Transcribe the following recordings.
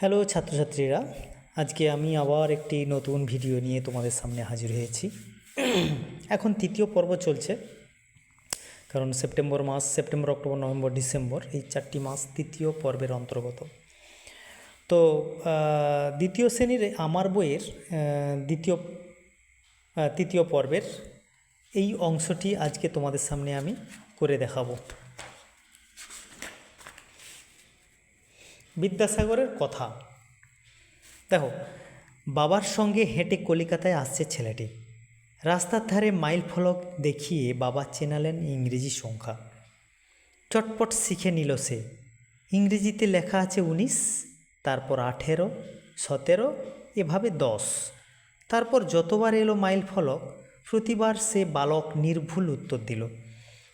Hello ছাত্রছাত্রীরা। আজকে আমি আবার একটি নতুন ভিডিও নিয়ে তোমাদের সামনে হাজির হয়েছি। এখন তৃতীয় পর্ব চলছে। কারণ সেপ্টেম্বর মাস, সেপ্টেম্বর, অক্টোবর, নভেম্বর, ডিসেম্বর, এই চারটি মাস তৃতীয় পর্বের অন্তর্গত। তো দ্বিতীয় শ্রেণির আমার বইয়ের দ্বিতীয় তৃতীয় পর্বের এই অংশটি আজকে তোমাদের সামনে আমি করে দেখাবো। বিদ্যাসাগরের কথা। দেখো, বাবার সঙ্গে হেঁটে কলিকাতায় আসছে ছেলেটি। রাস্তার ধারে মাইল ফলক দেখিয়ে বাবা চেনালেন ইংরেজি সংখ্যা। চটপট শিখে নিল সে। ইংরেজিতে লেখা আছে উনিশ, তারপর আঠেরো, সতেরো, এভাবে দশ। তারপর যতবার এলো মাইল ফলক, প্রতিবার সে বালক নির্ভুল উত্তর দিল।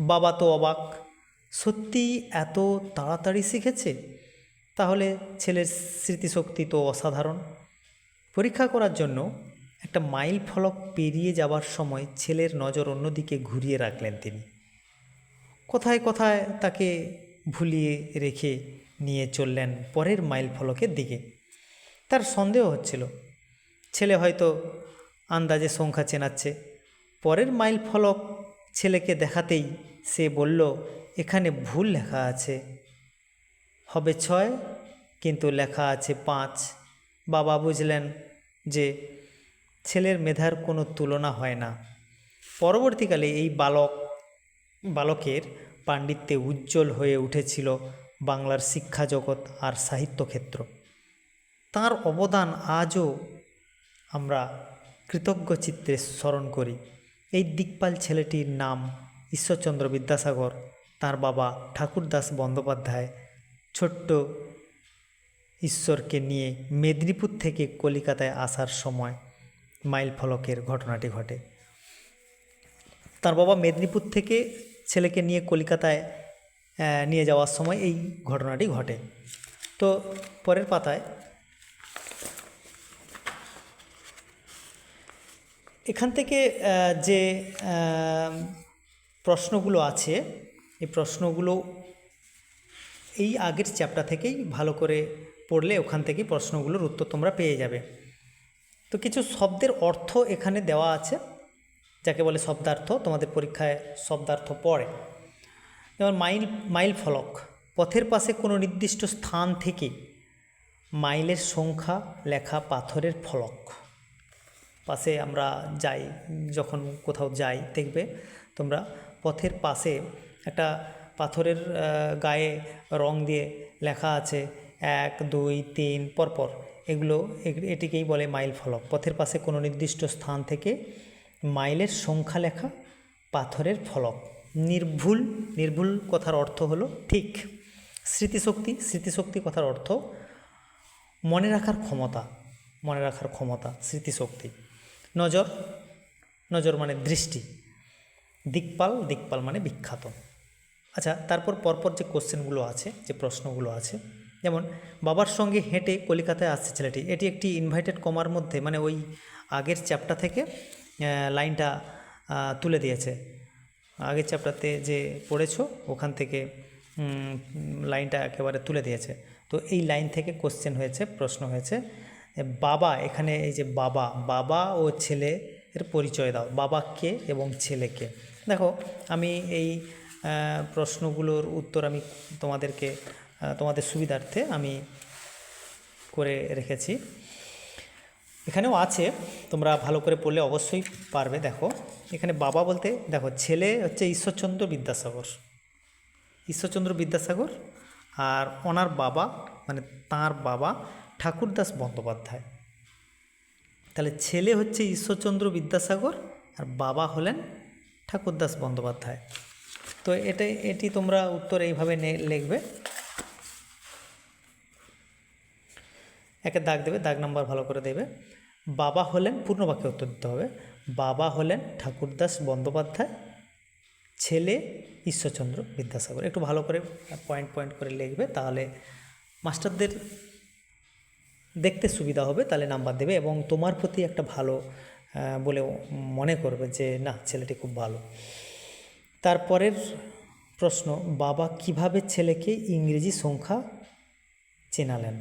বাবা তো অবাক, সত্যিই এত তাড়াতাড়ি শিখেছে? তাহলে ছেলের স্মৃতিশক্তি তো অসাধারণ। পরীক্ষা করার জন্য একটা মাইল ফলক পেরিয়ে যাওয়ার সময় ছেলের নজর অন্যদিকে ঘুরিয়ে রাখলেন তিনি। কোথায় কোথায় তাকে ভুলিয়ে রেখে নিয়ে চললেন পরের মাইল ফলকের দিকে। তার সন্দেহ হচ্ছিল, ছেলে হয়তো আন্দাজে সংখ্যা চেনাচ্ছে। পরের মাইল ফলক ছেলেকে দেখাতেই সে বলল, এখানে ভুল লেখা আছে। হবে ছয়, কিন্তু লেখা আছে পাঁচ। বাবা বুঝলেন যে ছেলের মেধার কোনো তুলনা হয় না। পরবর্তীকালে এই বালক, বালকের পাণ্ডিত্যে উজ্জ্বল হয়ে উঠেছিল বাংলার শিক্ষা জগৎ আর সাহিত্য ক্ষেত্র। তাঁর অবদান আজও আমরা কৃতজ্ঞ চিত্রে স্মরণ করি। এই দিকপাল ছেলেটির নাম ঈশ্বরচন্দ্র বিদ্যাসাগর, তার বাবা ঠাকুরদাস বন্দ্যোপাধ্যায় ছোট্ট ঈশ্বরকে নিয়ে মেদিনীপুর থেকে কলিকাতায় আসার সময় মাইল ফলকের ঘটনাটি ঘটে। তার বাবা মেদিনীপুর থেকে ছেলেকে নিয়ে কলিকাতায় নিয়ে যাওয়ার সময় এই ঘটনাটি ঘটে। তো পরের পাতায় এখান থেকে যে প্রশ্নগুলো আছে, এই প্রশ্নগুলো এই আগের চ্যাপ্টার থেকেই ভালো করে পড়লে ওখান থেকেই প্রশ্নগুলোর উত্তর তোমরা পেয়ে যাবে। তো কিছু শব্দের অর্থ এখানে দেওয়া আছে, যাকে বলে শব্দার্থ, তোমাদের পরীক্ষায় শব্দার্থ পড়ে। যেমন মাইল মাইল ফলক, পথের পাশে কোনো নির্দিষ্ট স্থান থেকে মাইলের সংখ্যা লেখা পাথরের ফলক। পাশে আমরা যাই, যখন কোথাও যাই, দেখবে তোমরা পথের পাশে একটা পাথরের গায়ে রং দিয়ে লেখা আছে এক, দুই, তিন, পরপর। এগুলো এগ- এটিকেই বলে মাইল ফলক। পথের পাশে কোনো নির্দিষ্ট স্থান থেকে মাইলের সংখ্যা লেখা পাথরের ফলক। নির্ভুল নির্ভুল কথার অর্থ হলো ঠিক। স্মৃতিশক্তি স্মৃতিশক্তি কথার অর্থ মনে রাখার ক্ষমতা, মনে রাখার ক্ষমতা, স্মৃতিশক্তি। নজর নজর মানে দৃষ্টি। দিকপাল দিকপাল মানে বিখ্যাত। আচ্ছা তারপর পরপর যে কোশ্চেনগুলো আছে, যে প্রশ্নগুলো আছে, যেমন বাবার সঙ্গে হেঁটে কলিকাতায় আসছে ছেলেটি, এটি একটি ইনভাইটেড কমার মধ্যে মানে ওই আগের চ্যাপ্টার থেকে লাইনটা তুলে দিয়েছে। আগের চ্যাপ্টারতে যে পড়েছো, ওখান থেকে লাইনটা একেবারে তুলে দিয়েছে। তো এই লাইন থেকে কোশ্চেন হয়েছে, প্রশ্ন হয়েছে বাবা, এখানে এই যে বাবা বাবা ও ছেলে এর পরিচয় দাও। বাবাকে এবং ছেলেকে দেখো, আমি এই প্রশ্নগুলোর উত্তর আমি তোমাদেরকে তোমাদের সুবিধার্থে আমি করে রেখেছি। এখানেও আছে, তোমরা ভালো করে পড়লে অবশ্যই পারবে, দেখো। এখানে বাবা বলতে, দেখো, ছেলে হচ্ছে ঈশ্বরচন্দ্র বিদ্যাসাগর। ঈশ্বরচন্দ্র বিদ্যাসাগর আর ওনার বাবা মানে তার বাবা ঠাকুরদাস বন্দ্যোপাধ্যায়। তাহলে ছেলে হচ্ছে ঈশ্বরচন্দ্র বিদ্যাসাগর আর বাবা হলেন ঠাকুরদাস বন্দ্যোপাধ্যায়। তো এটা, এটি তোমরা উত্তর এইভাবে লিখবে। একে দাগ দেবে, দাগ নাম্বার ভালো করে দেবে। বাবা হলেন পূর্ণ বাক্যে উত্তর দিতে হবে। বাবা হলেন ঠাকুরদাস বন্দ্যোপাধ্যায়, ছেলে ঈশ্বরচন্দ্র বিদ্যাসাগর। একটু ভালো করে পয়েন্ট পয়েন্ট করে লিখবে, তাহলে মাস্টারদের দেখতে সুবিধা হবে, তাহলে নাম্বার দেবে এবং তোমার প্রতি একটা ভালো বলে মনে করবে যে, না, ছেলেটি খুব ভালো। তারপরের প্রশ্ন, বাবা কীভাবে ছেলেকে ইংরেজি সংখ্যা চেনালেন?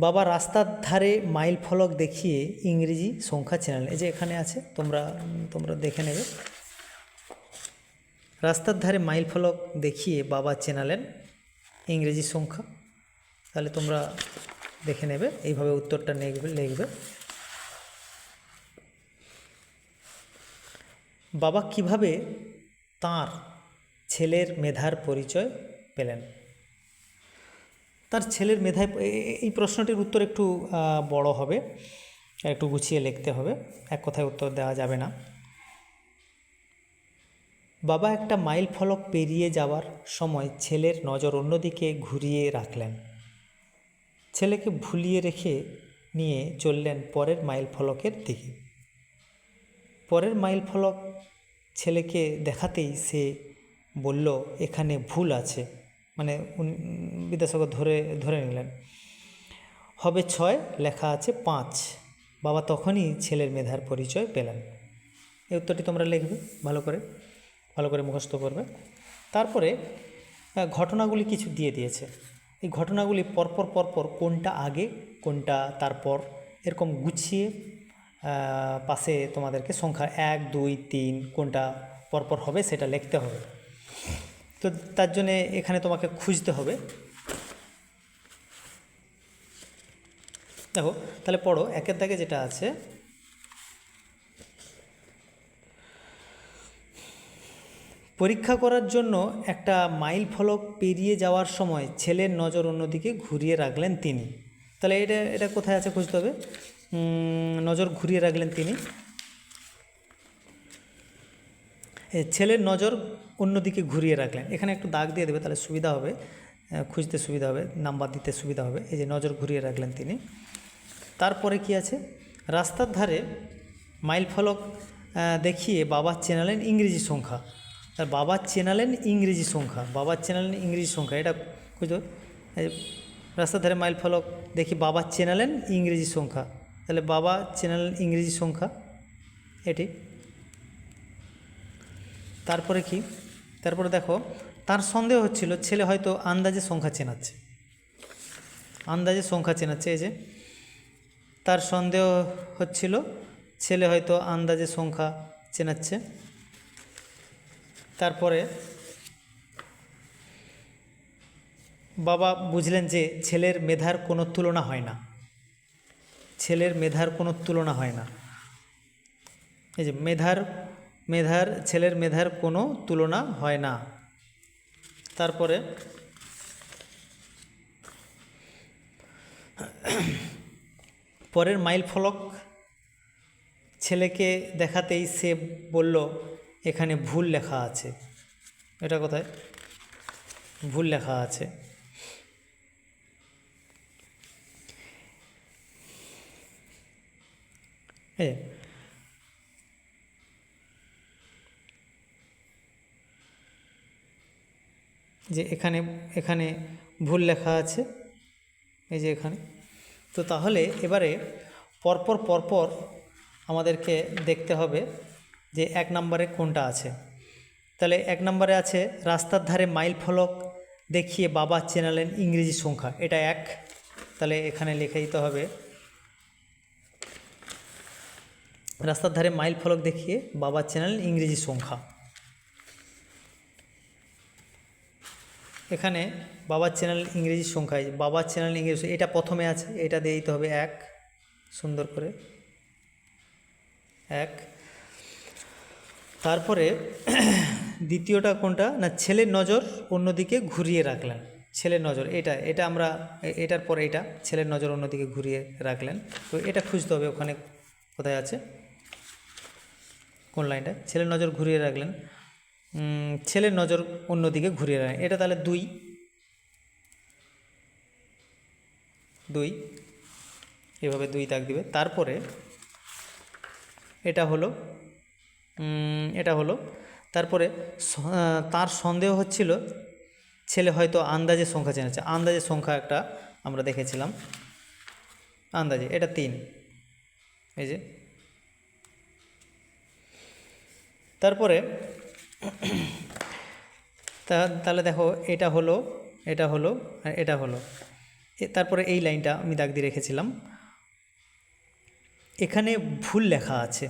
বাবা রাস্তার ধারে মাইল ফলক দেখিয়ে ইংরেজি সংখ্যা চেনালেন। এই যে এখানে আছে, তোমরা তোমরা দেখে নেবে। রাস্তার ধারে মাইল ফলক দেখিয়ে বাবা চেনালেন ইংরেজি সংখ্যা। তাহলে তোমরা দেখে নেবে, এইভাবে উত্তরটা লিখবে লিখবে। বাবা কীভাবে তার ছেলের মেধার পরিচয় পেলেন? তার ছেলের মেধায় এই প্রশ্নটির উত্তর একটু বড় হবে একটু গুছিয়ে লিখতে হবে, এক কথায় উত্তর দেওয়া যাবে না। বাবা একটা মাইল ফলক পেরিয়ে যাওয়ার সময় ছেলের নজর অন্যদিকে ঘুরিয়ে রাখলেন। ছেলেকে ভুলিয়ে রেখে নিয়ে চললেন পরের মাইল ফলকের দিকে। পরের মাইল ফলক ছেলেকে দেখাতেই সে বলল, এখানে ভুল আছে। মানে বিদ্যাসাগর ধরে ধরে নিলেন। হবে ছয়, লেখা আছে পাঁচ। বাবা তখনই ছেলের মেধার পরিচয় পেলেন। এই উত্তরটি তোমরা লিখবে, ভালো করে ভালো করে মুখস্থ করবে। তারপরে ঘটনাগুলি কিছু দিয়ে দিয়েছে। এই ঘটনাগুলি পরপর পরপর কোনটা আগে, কোনটা তারপর, এরকম গুছিয়ে পাশে তোমাদেরকে সংখ্যা এক, দুই, তিন কোনটা পরপর হবে সেটা লিখতে হবে। তো তার জন্যে এখানে তোমাকে খুঁজতে হবে। দেখো, তাহলে পড়ো, একের দাগে যেটা আছে, পরীক্ষা করার জন্য একটা মাইল ফলক পেরিয়ে যাওয়ার সময় ছেলের নজর অন্যদিকে ঘুরিয়ে রাখলেন তিনি। তাহলে এটা এটা কোথায় আছে খুঁজতে হবে? নজর ঘুরিয়ে রাখলেন তিনি। ছেলের নজর অন্যদিকে ঘুরিয়ে রাখলেন। এখানে একটু দাগ দিয়ে দেবে, তাহলে সুবিধা হবে। খুঁজতে সুবিধা হবে, নাম্বার দিতে সুবিধা হবে। এই যে নজর ঘুরিয়ে রাখলেন তিনি। তারপরে কি আছে? রাস্তার ধারে মাইল ফলক দেখিয়ে বাবা চেনালেন ইংরেজি সংখ্যা। আর বাবা চেনালেন ইংরেজি সংখ্যা, বাবা চেনালেন ইংরেজি সংখ্যা। এটা এই রাস্তার ধারে মাইল ফলক দেখি বাবা চেনালেন ইংরেজি সংখ্যা। তাহলে বাবা চেনালেন ইংরেজি সংখ্যা। এটি। তারপরে কি? তারপরে দেখো, তার সন্দেহ হচ্ছিল ছেলে হয়তো আন্দাজে সংখ্যা চেনাচ্ছে। আন্দাজে সংখ্যা চেনাচ্ছে, এই যে। তার সন্দেহ হচ্ছিল ছেলে হয়তো আন্দাজে সংখ্যা চেনাচ্ছে। তারপরে বাবা বুঝলেন যে ছেলের মেধার কোনো তুলনা হয় না। ছেলের মেধার কোনো তুলনা হয় না। এই যে মেধার মেধার, ছেলের মেধার কোনো তুলনা হয় না। তারপরে পরের মাইল ফলক ছেলেকে দেখাতেই সে বলল, এখানে ভুল লেখা আছে। এটা কোথায়? ভুল লেখা আছে। এই যে, যে এখানে এখানে ভুল লেখা আছে এই যে এখানে। তো তাহলে এবারে পরপর পরপর আমাদেরকে দেখতে হবে যে এক নম্বরে কোনটা আছে। তাহলে এক নম্বরে আছে রাস্তার ধারে মাইল ফলক দেখিয়ে বাবা চেনালেন ইংরেজি সংখ্যা এটা এক। তাহলে এখানে লিখে দিতে হবে রাস্তার ধারে মাইল ফলক দেখিয়ে বাবার চ্যানেল ইংরেজি সংখ্যা। এখানে বাবার চ্যানেল ইংরেজি সংখ্যায়, বাবার চ্যানেল ইংরেজি এটা প্রথমে আছে, এটা দিয়ে দিতে হবে এক, সুন্দর করে। এক। তারপরে দ্বিতীয়টা কোনটা? না, ছেলের নজর অন্যদিকে ঘুরিয়ে রাখলেন। ছেলের নজর, এটা এটা আমরা এটার পরে এটা, ছেলের নজর অন্যদিকে ঘুরিয়ে রাখলেন। তো এটা খুঁজতে হবে ওখানে কোথায় আছে। কোন লাইনটা? ছেলের নজর ঘুরিয়ে রাখলেন। ছেলের নজর অন্যদিকে ঘুরিয়ে রাখলেন। এটা তাহলে দুই। দুই। এভাবে দুই দাগ দিবে। তারপরে এটা হলো এটা হলো। তারপরে তার সন্দেহ হচ্ছিল, ছেলে হয়তো আন্দাজে সংখ্যা চেনেছে। আন্দাজে সংখ্যা একটা আমরা দেখেছিলাম। আন্দাজে, এটা তিন। এই যে তারপরে তাহলে দেখো, এটা হলো এটা হলো, আর এটা হলো। তারপরে এই লাইনটা আমি দাগ দিয়ে রেখেছিলাম। এখানে ভুল লেখা আছে।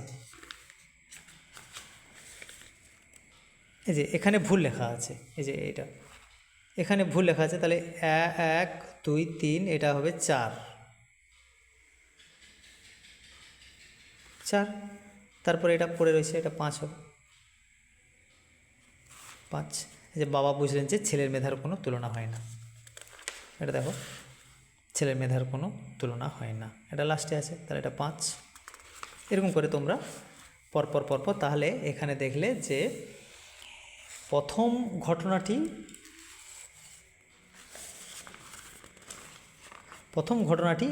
এই যে, এখানে ভুল লেখা আছে। এই যে এটা এখানে ভুল লেখা আছে, তাহলে এক, দুই, তিন, এটা হবে চার। চার। তারপরে এটা পড়ে রয়েছে, এটা পাঁচ হবে। পাঁচ। যে বাবা বুঝলেন যে ছেলের মেধার কোনো তুলনা হয় না। এটা দেখো, ছেলের মেধার কোনো তুলনা হয় না। এটা লাস্টে আছে, তাহলে এটা পাঁচ। এরকম করে তোমরা পরপর পরপর, তাহলে এখানে দেখলে যে প্রথম ঘটনাটি প্রথম ঘটনাটি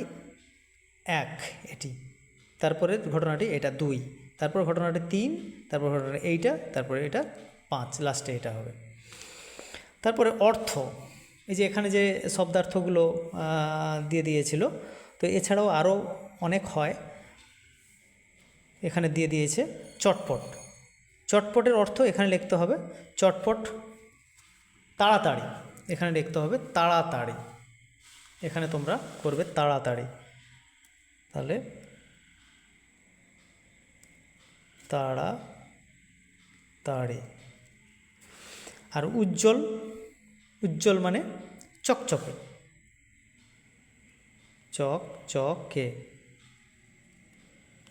এক এটি তারপরে ঘটনাটি এটা দুই, তারপর ঘটনাটি তিন, তারপর ঘটনাটি এইটা, তারপরে এটা পাঁচ লাস্টে এটা হবে। তারপরে অর্থ, এই যে এখানে যে শব্দার্থগুলো দিয়ে দিয়েছিল, তো এছাড়াও আরও অনেক হয়। এখানে দিয়ে দিয়েছে চটপট। চটপটের অর্থ এখানে লিখতে হবে চটপট তাড়াতাড়ি। এখানে লিখতে হবে তাড়াতাড়ি। এখানে তোমরা করবে তাড়াতাড়ি। তাহলে তাড়া তাড়ি আর উজ্জ্বল উজ্জ্বল মানে চকচকে। চক, চকে।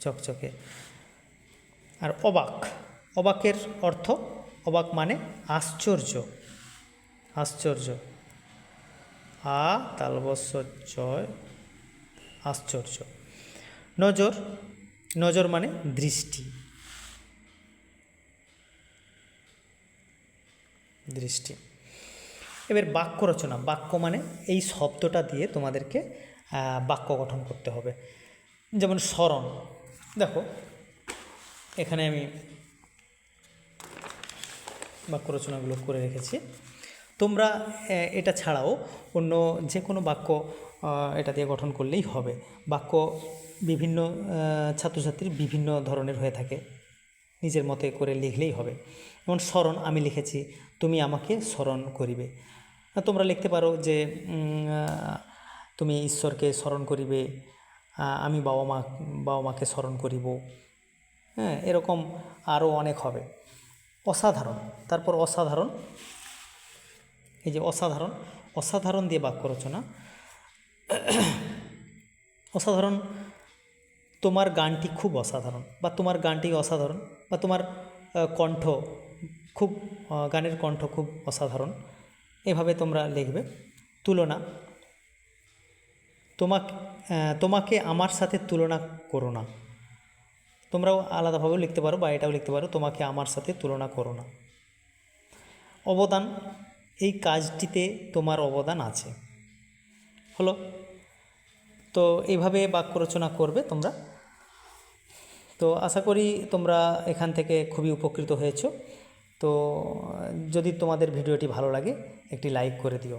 চকচকে। আর অবাক, অবাকের অর্থ, অবাক মানে আশ্চর্য আশ্চর্য। আ, তালবস্য জয় আশ্চর্য। নজর নজর মানে দৃষ্টি। দৃষ্টি। এবার বাক্য রচনা। বাক্য মানে এই শব্দটা দিয়ে তোমাদেরকে বাক্য গঠন করতে হবে। যেমন স্মরণ। দেখো, এখানে আমি বাক্য রচনাগুলো করে রেখেছি। তোমরা এটা ছাড়াও অন্য যে কোনো বাক্য এটা দিয়ে গঠন করলেই হবে। বাক্য বিভিন্ন ছাত্রছাত্রীর বিভিন্ন ধরনের হয়ে থাকে। নিজের মতে করে লিখলেই হবে। যেমন, স্মরণ আমি লিখেছি, তুমি আমাকে স্মরণ করিবে। তোমরা লিখতে পারো যে তুমি ঈশ্বরকে স্মরণ করিবে আমি বাবা মা, বাবা মাকে স্মরণ করিব। হ্যাঁ এরকম আরও অনেক হবে। অসাধারণ। তারপর অসাধারণ, এই যে অসাধারণ অসাধারণ দিয়ে বাক্য রচনা। অসাধারণ, তোমার গানটি খুব অসাধারণ, বা তোমার গানটি অসাধারণ। বা তোমার কণ্ঠ, খুব গানের কণ্ঠ খুব অসাধারণ। এভাবে তোমরা লিখবে। তুলনা, তোমাকে তোমাকে আমার সাথে তুলনা করো না। তোমরাও আলাদাভাবেও লিখতে পারো বা এটাও লিখতে পারো, তোমাকে আমার সাথে তুলনা করো না। অবদান, এই কাজটিতে তোমার অবদান আছে। হলো? তো এইভাবে বাক্য রচনা করবে তোমরা। তো আশা করি তোমরা এখান থেকে খুবই উপকৃত হয়েছো। তো যদি তোমাদের ভিডিওটি ভালো লাগে, একটি লাইক করে দিও।